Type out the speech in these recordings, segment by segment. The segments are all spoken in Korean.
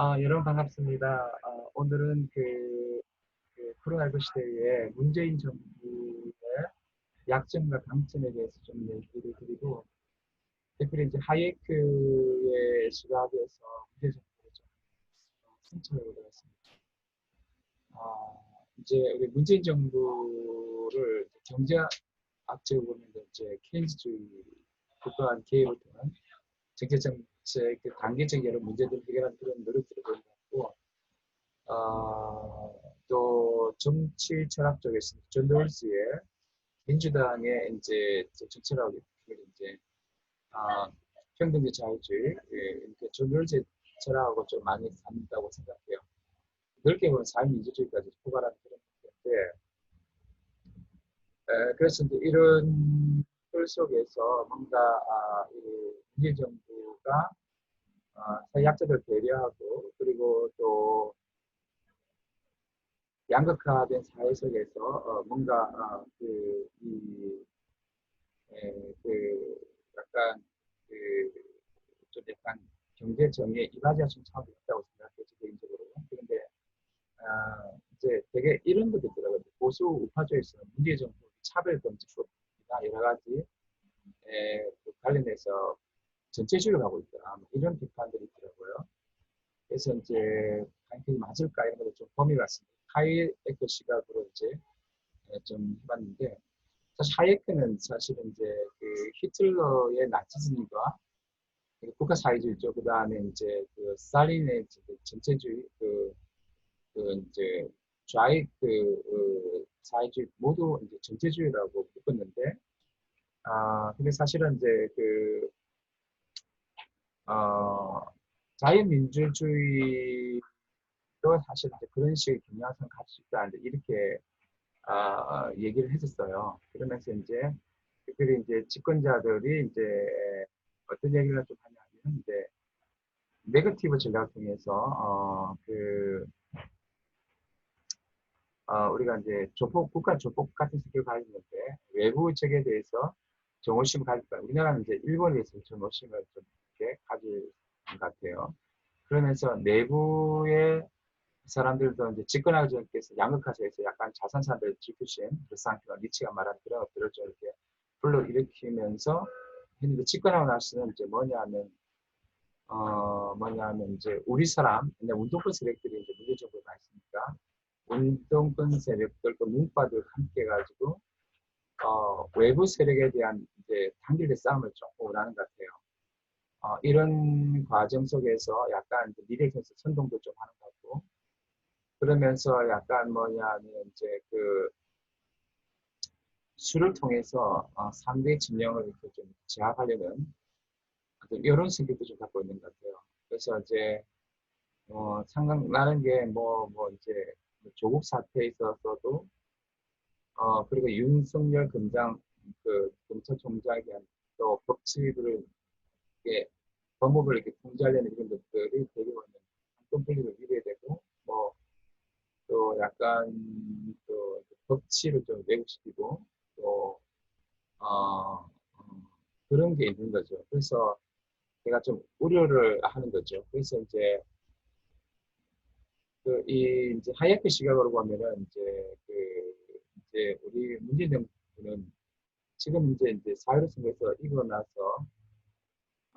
아, 여러분 반갑습니다. 아, 오늘은 그, 그 코로나19 시대에 문재인 정부의 약점과 강점에 대해서 좀 얘기를 드리고, 특별히 이제 하이에크의 시각에서 문재인 정부를 좀 성찰해 보도록 하겠습니다. 아, 이제 우리 문재인 정부를 경제학적으로 보면 이제 케인즈주의 국가한 개혁을 통한 정책 정책 그 단계적 여러 문제들을 해결하는 그런 노력들을 보인 것 같고 어, 또 정치 철학 쪽에서 존 롤스의 민주당의 이제 정치라고 이제 아, 평등제 자유주의 예, 이렇게 존 롤스의 철학하고 좀 많이 닮는다고 생각해요. 넓게 보면 사회민주주의까지 포괄하는 그런 건데 에, 그래서 이제 이런 틀 속에서 뭔가 아, 이 문재 정부 가 아, 사회약자들 배려하고 그리고 또 양극화된 사회 속에서 어, 뭔가 아, 그, 이, 에, 그 약간 그좀 약간 경제 정의에 이바지할 수 있는 차원이 있다고 생각해요 개인적으로 그런데 아, 이제 되게 이런 것도 있더라고요. 보수 우파주에서 문재 정부 차별 금지 법이나 여러 가지 에, 그 관련해서 전체주의를 하고 있다. 뭐 이런 비판들이 있더라고요. 그래서 이제 강행이 맞을까 이런 것을 좀 범위 같습니다. 하이에크 시각으로 이제 좀 해봤는데 사실 하이에크는 사실은 이제 그 히틀러의 나치즘과 국가 사회주의죠. 그 다음에 이제 그 스탈린의 전체주의 그, 그 이제 좌익 그, 그 사회주의 모두 이제 전체주의라고 묶었는데 아 근데 사실은 이제 그 어, 자유민주주의도 사실 그런 식의 경향성을 가질 수 있다 이렇게 아, 얘기를 했었어요. 그러면서 이제 특별히 이제 집권자들이 이제 어떤 얘기를 좀 하냐면 이제 네거티브 전략을 통해서 어, 그 어, 우리가 이제 조폭 국가 조폭 같은 성격을 가지는데 외부 적에 대해서 정오심을 가질 거야. 우리나라는 이제 일본에 대해서 정오심을 좀 이렇게 가질 것 같아요. 그러면서 내부의 사람들도 이제 집권하기 전께서 양극화에서 약간 자산사들 지키신 르상티와 니치가 말한 그런 것들을 좀 이렇게 불러일으키면서 했는데 집권하고 나서는 이제 뭐냐면 어 뭐냐면 이제 우리 사람 근데 운동권 세력들이 이제 문제적으로 많 있으니까 운동권 세력들 또 문과들 함께 가지고 어 외부 세력에 대한 이제 단결된 싸움을 좀 원하는 것 같아요. 어, 이런 과정 속에서 약간 미래에서 선동도 좀 하는 것 같고 그러면서 약간 뭐냐면 이제 그 술을 통해서 어, 상대의 진영을 이렇게 좀 제압하려는 이런 성격도 좀 갖고 있는 것 같아요. 그래서 이제 어, 생각나는 게 뭐뭐 뭐 이제 조국 사태에 있어서도 어 그리고 윤석열 검장 그 검찰총장에 대한 또 법치를 이게 법무부를 이렇게 통제하려는 이런 것들이 되게 보면 한권 분립을 이뤄야 되고 뭐 또 약간 또 법치를 좀 왜곡시키고 또 어, 어, 그런 게 있는 거죠. 그래서 제가 좀 우려를 하는 거죠. 그래서 이제 그 이 이제 하이에크 시각으로 보면은 이제 그 이제 우리 문재인 정부는 지금 이제 이제 사회로 선거에서 이거 나서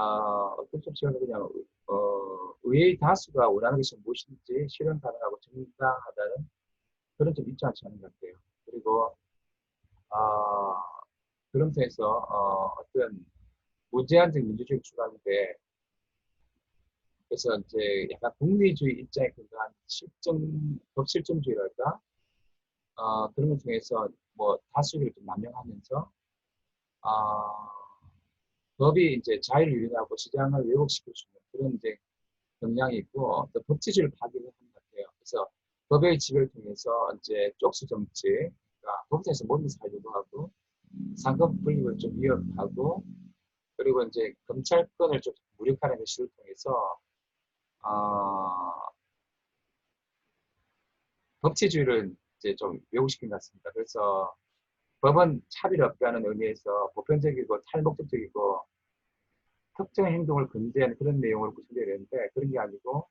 아, 어떤 쪽지는 그냥 어, 의회의 다수가 원하는 것이 무엇인지 실현 가능하고 정당하다는 그런 좀 있지 않지 않은 것 같아요. 그리고 아, 그런 점에서 어, 어떤 무제한적 민주주의 추구하는데 그래서 이제 약간 국리주의 입장에 근거한 실정, 법실정주의랄까 어, 그런 것 중에서 뭐 다수를 좀 남용하면서 어, 법이 이제 자유를 유린하고 시장을 있는 그런 이제 경향이 있고 또 법치주의를 파괴를 하는 것 같아요. 그래서 법의 지배를 통해서 이제 쪽수 정치, 그러니까 법정에서 모든 사유도 하고 상급 분립을 좀 위협하고 그리고 이제 검찰권을 좀 무력화하는 것을 통해서 어, 법치주의를 이제 좀 왜곡시킨 것 같습니다. 그래서 법은 차별 없게 하는 의미에서 보편적이고 탈목적적이고 특정 행동을 금지하는 그런 내용으로 구성되어 있는데 그런 게 아니고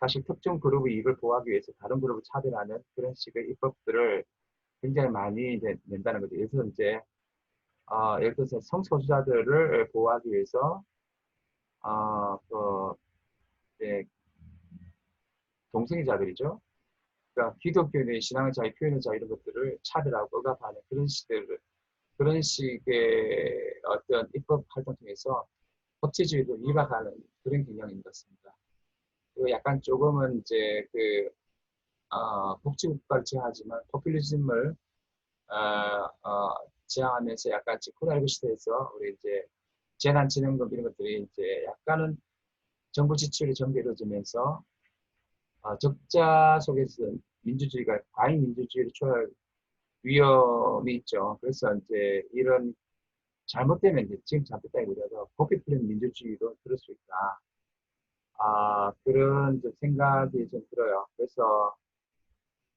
사실 특정 그룹의 이익을 보호하기 위해서 다른 그룹을 차별하는 그런 식의 입법들을 굉장히 많이 낸다는 거죠. 그래서 이제 어, 예를 들어서 성소수자들을 보호하기 위해서 어, 그 이제 동성애자들이죠. 그러니까 기독교인의 신앙의 자유, 표현의 자유 이런 것들을 차별하고 억압하는 그런 시대를 그런 식의 어떤 입법 활동 통해서 법치주의를 위박하는 그런 경향인 것 같습니다. 그리고 약간 조금은 이제 그 어, 복지국가를 지향하지만 포퓰리즘을 어, 어, 지향하면서 약간 코로나19 시대에서 우리 이제 재난진흥금 이런 것들이 이제 약간은 정부 지출이 전개되어지면서 어, 적자 속에서 민주주의가 과잉 민주주의를 초월 위험이 있죠. 그래서 이제 이런 잘못되면 이제 지금 잘못다기 보다도 고삐 풀린 민주주의로 들을 수 있다. 아, 그런 좀 생각이 좀 들어요. 그래서,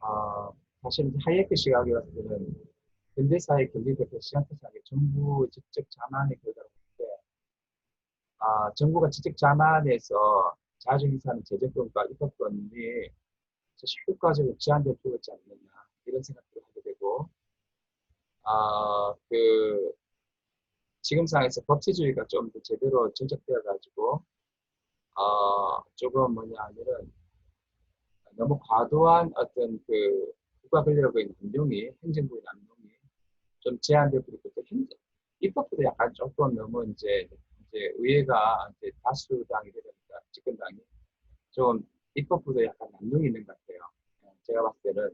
어, 사실 하이에크 시각에 봤을 때는 현대사회 경제대표 시장태상의 정부 직접 자만의 결과로 보는데, 아, 정부가 직접 자만해서 자주행사하는 재정권과 입법권이 사실 효과적으로 제한될 필요가 있지 않느냐, 이런 생각들을 하게 되고, 아, 그, 지금 상황에서 법치주의가 좀 더 제대로 정착되어 가지고 어, 조금 뭐냐 하면은 너무 과도한 어떤 그 국가 권력의 남용이 행정부의 남용이 좀 제한될 수 있고 행정 입법부도 약간 조금 너무 이제 이제 의회가 이제 다수당이 되니 까 집권당이 좀 입법부도 약간 남용이 있는 것 같아요. 제가 봤을 때는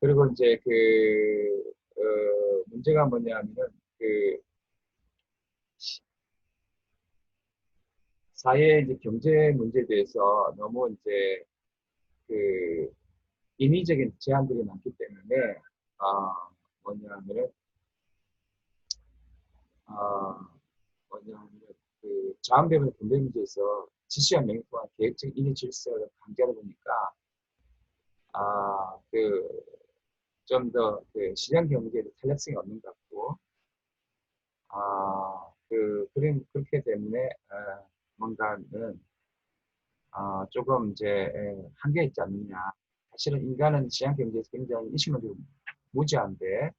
그리고 이제 그 어, 문제가 뭐냐면은 그 사회 이제 경제 문제에 대해서 너무 이제 그 인위적인 제한들이 많기 때문에 아 뭐냐면은 아 뭐냐면 그 자원배분 분배 문제에서 지시와 명령 또한 계획적 인위 질서를 강제하다 보니까 아 그 좀 더 그 시장 경제의 탄력성이 없는 것 같고 아그 그런 그렇기 때문에 아, 뭔가는 어, 조금 이제 한계 있지 않느냐. 사실은 인간은 지향 경제에서 굉장히 이심원적으로 무지한데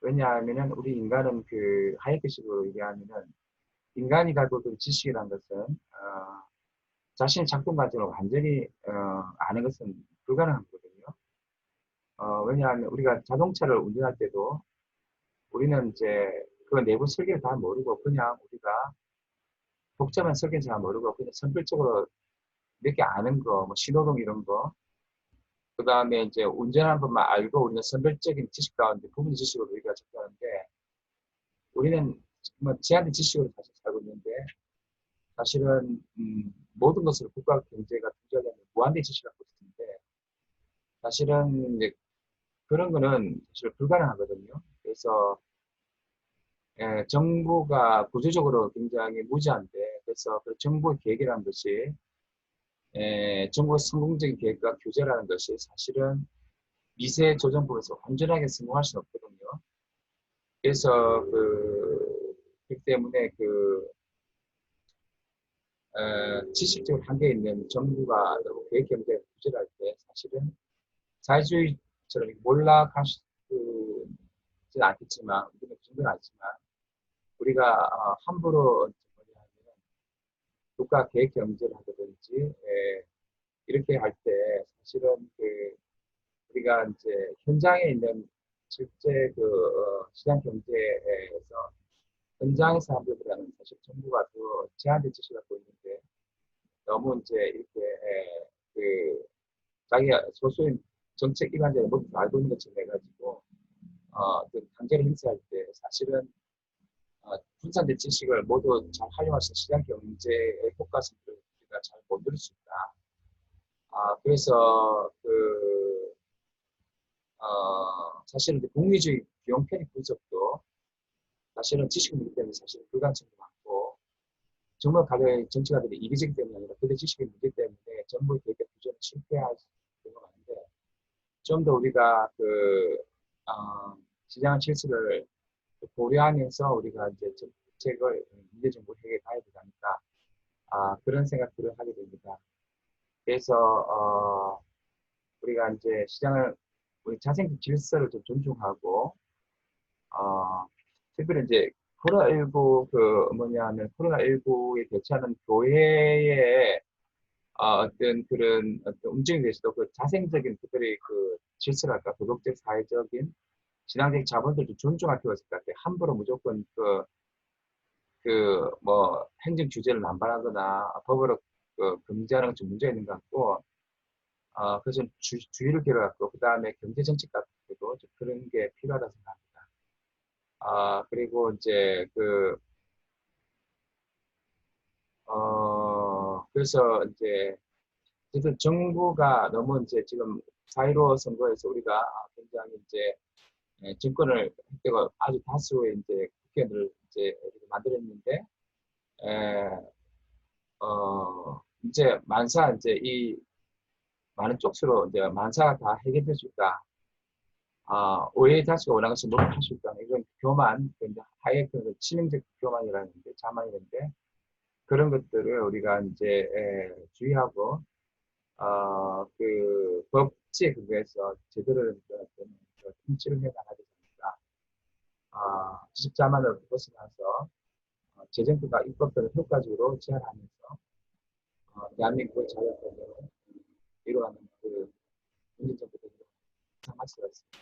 왜냐하면은 우리 인간은 그 하이크식으로 얘기하면은 인간이 가지고 있는 지식이라는 것은 어, 자신의 작품 과정을 완전히 어, 아는 것은 불가능한 거거든요. 어, 왜냐하면 우리가 자동차를 운전할 때도 우리는 이제 그 내부 설계를 다 모르고 그냥 우리가 복잡한 설계는 잘 모르고 그냥 선별적으로 몇 개 아는 거, 뭐 신호등 이런 거, 그 다음에 이제 운전하는 것만 알고 우리는 선별적인 지식 가운데 부분 지식으로 우리가 접근하는데 우리는 정말 제한된 지식으로 사실 살고 있는데 사실은 음, 모든 것을 국가 경제가 통제하려면 무한대 지식을 갖고 있는데 사실은 이제 그런 거는 사실 불가능하거든요. 그래서 예, 정부가 구조적으로 굉장히 무지한데 그래서 그 정부 계획이라는 것이 예, 정부의 성공적인 계획과 규제라는 것이 사실은 미세 조정부에서 완전하게 성공할 수는 없거든요. 그래서 그, 그렇기 때문에 그 어, 지식적으로 한계 있는 정부가 너무 계획 경제를 규제를 할때 사실은 사회주의처럼 몰락할 수는 않겠지만 우리는 그 정도는 아니지만 우리가 어, 함부로 국가 계획 경제를 하든지 예, 이렇게 할 때 사실은 그 우리가 이제 현장에 있는 실제 그 어, 시장 경제에서 현장 사람들보다는 사실 정부가 더 제한된 지식을 갖고 있는데 너무 이제 이렇게 예, 그 자기가 소수인 정책 기관자를 모두 알고 있는 것처럼 해가지고 어, 그 강제를 행사할 때 사실은 어, 분산된 지식을 모두 잘 활용해서 시장 경제의 효과성을 우리가 잘 못 누릴 수 있다. 아, 그래서 그 어, 사실은 국리주의 비용 편익 분석도 사실은 지식 문제 때문에 사실 불가능성이 많고 정말 가령 정치가들이 이기적 때문에 아니라 그들 지식의 문제 때문에 정부의 계획 규제는 실패할 경우가 많은데 좀 더 우리가 그 어, 시장 실수를 고려하면서 우리가 이제 정책을 문제 정부 해결 가야 되니까 아, 그런 생각들을 하게 됩니다. 그래서 어, 우리가 이제 시장을 우리 자생적 질서를 좀 존중하고 어, 특별히 이제 코로나19 그 뭐냐면 코로나19에 대처하는 교회의 어, 어떤 그런 어떤 움직임에 대해서도 그 자생적인 특별히 그 질서랄까 도덕적 사회적인 신앙적 자본들을 좀 존중할 필요가 있을 것 같아요. 함부로 무조건 그 그 뭐 행정 규제를 남발하거나 법으로 그 금지하는 건좀 문제가 있는 것 같고 어, 그래서 주, 주의를 기울여갖고 그 다음에 경제 정책 같은 것도 좀 그런 게 필요하다고 생각합니다. 아 그리고 이제 그 어, 그래서 이제, 어쨌든 정부가 너무 이제 지금 4.15 선거에서 우리가 굉장히 이제 예, 정권을 획득을 아주 다수의 이제 국회의원을 이제 만들었는데, 에, 어, 이제 만사 이제 이 많은 쪽수로 이제 만사가 다 해결될 수 있다. 아, 오해의 다수가 워낙 높을 수 있다는 이건 교만, 하에 그 치명적 교만이라는 게 자만이는데 그런 것들을 우리가 이제 에, 주의하고 어, 그 법칙 근거해서 제대로 된 그 통치를 해나가게 됩니다. 아, 지식자만을 벗어나서 어, 재정부가 입법들을 효과적으로 제한하면서 어, 대한민국의 자유권을 이루어가는 그 문제점부터 상할 수가 있습니다.